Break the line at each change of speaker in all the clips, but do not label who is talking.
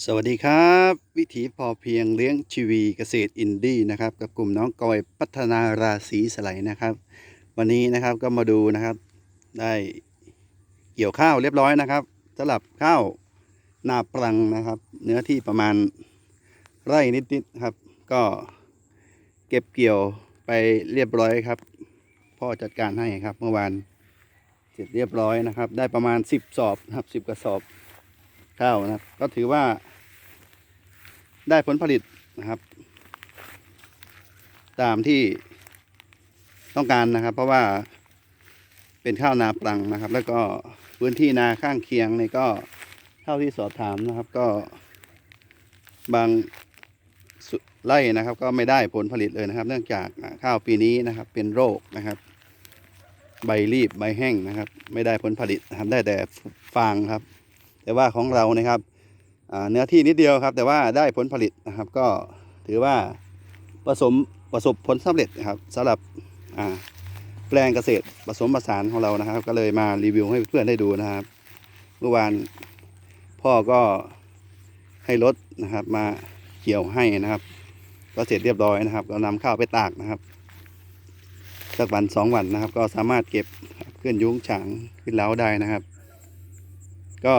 สวัสดีครับ วิถีพอเพียงเลี้ยงชีวีเกษตรอินดี้นะครับกับกลุ่มน้องกอยพัฒนาราศีสไลด์นะครับ วันนี้นะครับก็มาดูนะครับ ได้เกี่ยวข้าวเรียบร้อยนะครับสำหรับข้าวนาปรังนะครับ เนื้อที่ประมาณไร่นิดๆครับ ก็เก็บเกี่ยวไปเรียบร้อยครับ พ่อจัดการให้ครับเมื่อวานเสร็จเรียบร้อยนะครับ ได้ประมาณ 10 สอบครับ10กระสอบ ข้าวนะครับ ก็ถือว่า ได้ผลผลิตนะครับ ตามที่ต้องการนะครับ เพราะว่าเป็นข้าวนาปลังนะครับ แล้วก็พื้นที่นาข้างเคียงนี่ก็เท่าที่สอบถามนะครับ ก็บางไร่นะครับ ก็ไม่ได้ผลผลิตเลยนะครับ เนื่องจากข้าวปีนี้นะครับ เป็นโรคนะครับ ใบรีบใบแห้งนะครับ ไม่ได้ผลผลิตนะครับได้แต่ฟางครับ แต่ว่าของเรานะครับเนื้อที่นิดเดียวครับ แต่ว่าได้ผลผลิตนะครับ ก็ถือว่าผสมประสบผลสำเร็จนะครับสำหรับแปลงเกษตรผสมผสานของเรานะครับ ก็เลยมารีวิวให้เพื่อนได้ดูนะครับ เมื่อวานพ่อก็ให้รถนะครับมาเกี่ยวให้นะครับ ก็เสร็จเรียบร้อยนะครับก็นำข้าวไปตากนะครับสักวันสองวันนะครับ ก็สามารถเก็บขึ้นยุ้งฉางขึ้นเล้าได้นะครับ ก็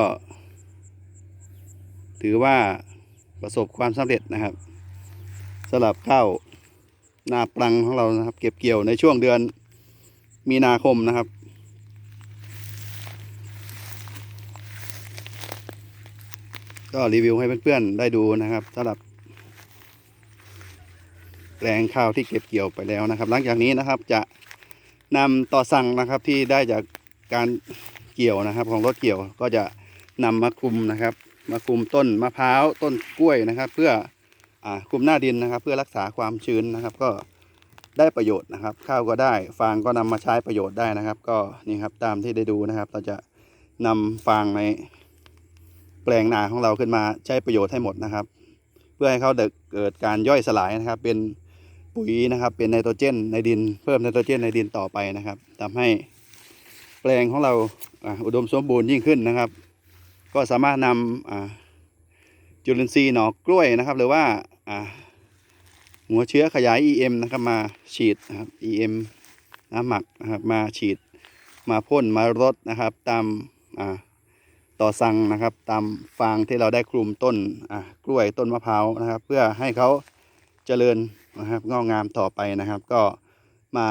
ถือว่าประสบความสำเร็จนะครับสำหรับข้าวนาปลังของเรานะครับ เก็บเกี่ยวในช่วงเดือนมีนาคมนะครับ ก็รีวิวให้เพื่อนๆได้ดูนะครับสำหรับแปลงข้าวที่เก็บเกี่ยวไปแล้วนะครับ หลังจากนี้นะครับจะนำต่อสั่งนะครับที่ได้จากการเกี่ยวนะครับ ของรถเกี่ยวก็จะนำมาคุมนะครับ มาคลุมต้นมะพร้าวต้นกล้วยนะครับ เพื่ออคลุมหน้าดินนะครับ เพื่อรักษาความชื้นนะครับ ก็ได้ประโยชน์นะครับ ข้าวก็ได้ฟางก็นำมาใช้ประโยชน์ได้นะครับ ก็นี่ครับตามที่ได้ดูนะครับ เราจะนำฟางในแปลงนาของเราขึ้นมาใช้ประโยชน์ให้หมดนะครับ เพื่อให้เขาเกิดการย่อยสลายนะครับ เป็นปุ๋ยนะครับ เป็นไนโตรเจนในดินเพิ่มไนโตรเจนในดินต่อไปนะครับทำให้แปลงของเราอุดมสมบูรณ์ยิ่งขึ้นนะครับ ก็สามารถนำอ่าจุลินทรีย์หน่อกล้วยนะครับ หรือว่าหัวเชื้อขยาย EM นะครับมาฉีดนะครับ EM น้ำหมักนะครับมาฉีดมาพ่นมารดนะครับ ตามต่อสั่งนะครับ ตามฟางที่เราได้คลุมต้นกล้วยต้นมะพร้าวนะครับ เพื่อให้เขาเจริญนะครับงอกงามต่อไปนะครับ ก็มา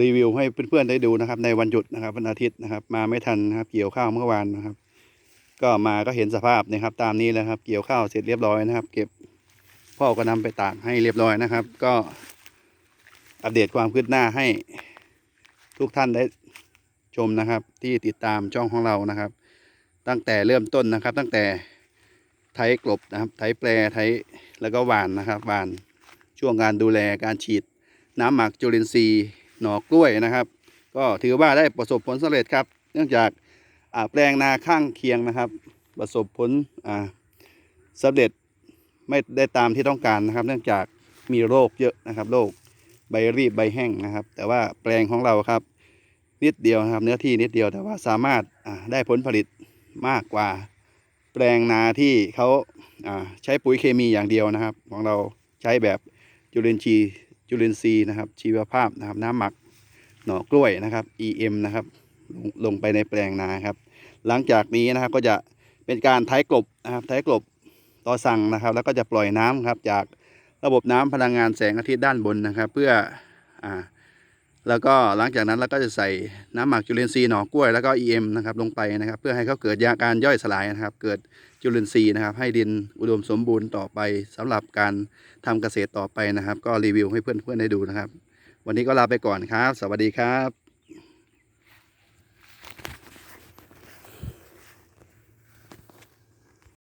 รีวิวให้เพื่อนๆได้ดูนะครับ ในวันหยุดนะครับวันอาทิตย์นะครับ มาไม่ทันนะครับ เกี่ยวข้าวเมื่อวานนะครับ ก็มาก็เห็นสภาพนะครับ ตามนี้เลยครับ เกี่ยวข้าวเสร็จเรียบร้อยนะครับ เก็บพ่อก็นำไปตากให้เรียบร้อยนะครับ ก็อัปเดตความคืบหน้าให้ทุกท่านได้ชมนะครับ ที่ติดตามช่องของเรานะครับ ตั้งแต่เริ่มต้นนะครับ ตั้งแต่ไถกลบนะครับ ไถแปรไถแล้วก็หวานนะครับหวานช่วงการดูแลการฉีดน้ำหมักจุลินทรีย์ หน่อกล้วยนะครับ ก็ถือว่าได้ประสบผลสำเร็จครับ เนื่องจากแปลงนาข้างเคียงนะครับ ประสบผลอ่าสำเร็จไม่ได้ตามที่ต้องการนะครับ เนื่องจากมีโรคเยอะนะครับโรคใบรีบใบแห้งนะครับ แต่ว่าแปลงของเราครับ นิดเดียวนะครับ เนื้อที่นิดเดียวแต่ว่าสามารถได้ผลผลิตมากกว่าแปลงนาที่เขาใช้ปุ๋ยเคมีอย่างเดียวนะครับ ของเราใช้แบบจุลินทรีย์ จุลินทรีย์นะครับ ชีวภาพนะครับน้ำหมักหน่อกล้วยนะครับ EM นะครับลงลงไปในแปลงนาครับ หลังจากนี้นะครับก็จะเป็นการไถกลบนะครับไถกลบต่อสั่งนะครับ แล้วก็จะปล่อยน้ำครับจากระบบน้ำพลังงานแสงอาทิตย์ด้านบนนะครับ เพื่ออ่า แล้วก็หลังจากนั้นเราก็จะใส่น้ำหมักจุลินทรีย์หน่อกล้วยแล้วก็ EM นะครับลงไปนะครับ เพื่อให้เขาเกิดยาการย่อยสลายนะครับ เกิดจุลินทรีย์นะครับ ให้ดินอุดมสมบูรณ์ต่อไปสำหรับการทำเกษตรต่อไปนะครับ ก็รีวิวให้เพื่อนๆได้ดูนะครับ วันนี้ก็ลาไปก่อนครับ สวัสดีครับ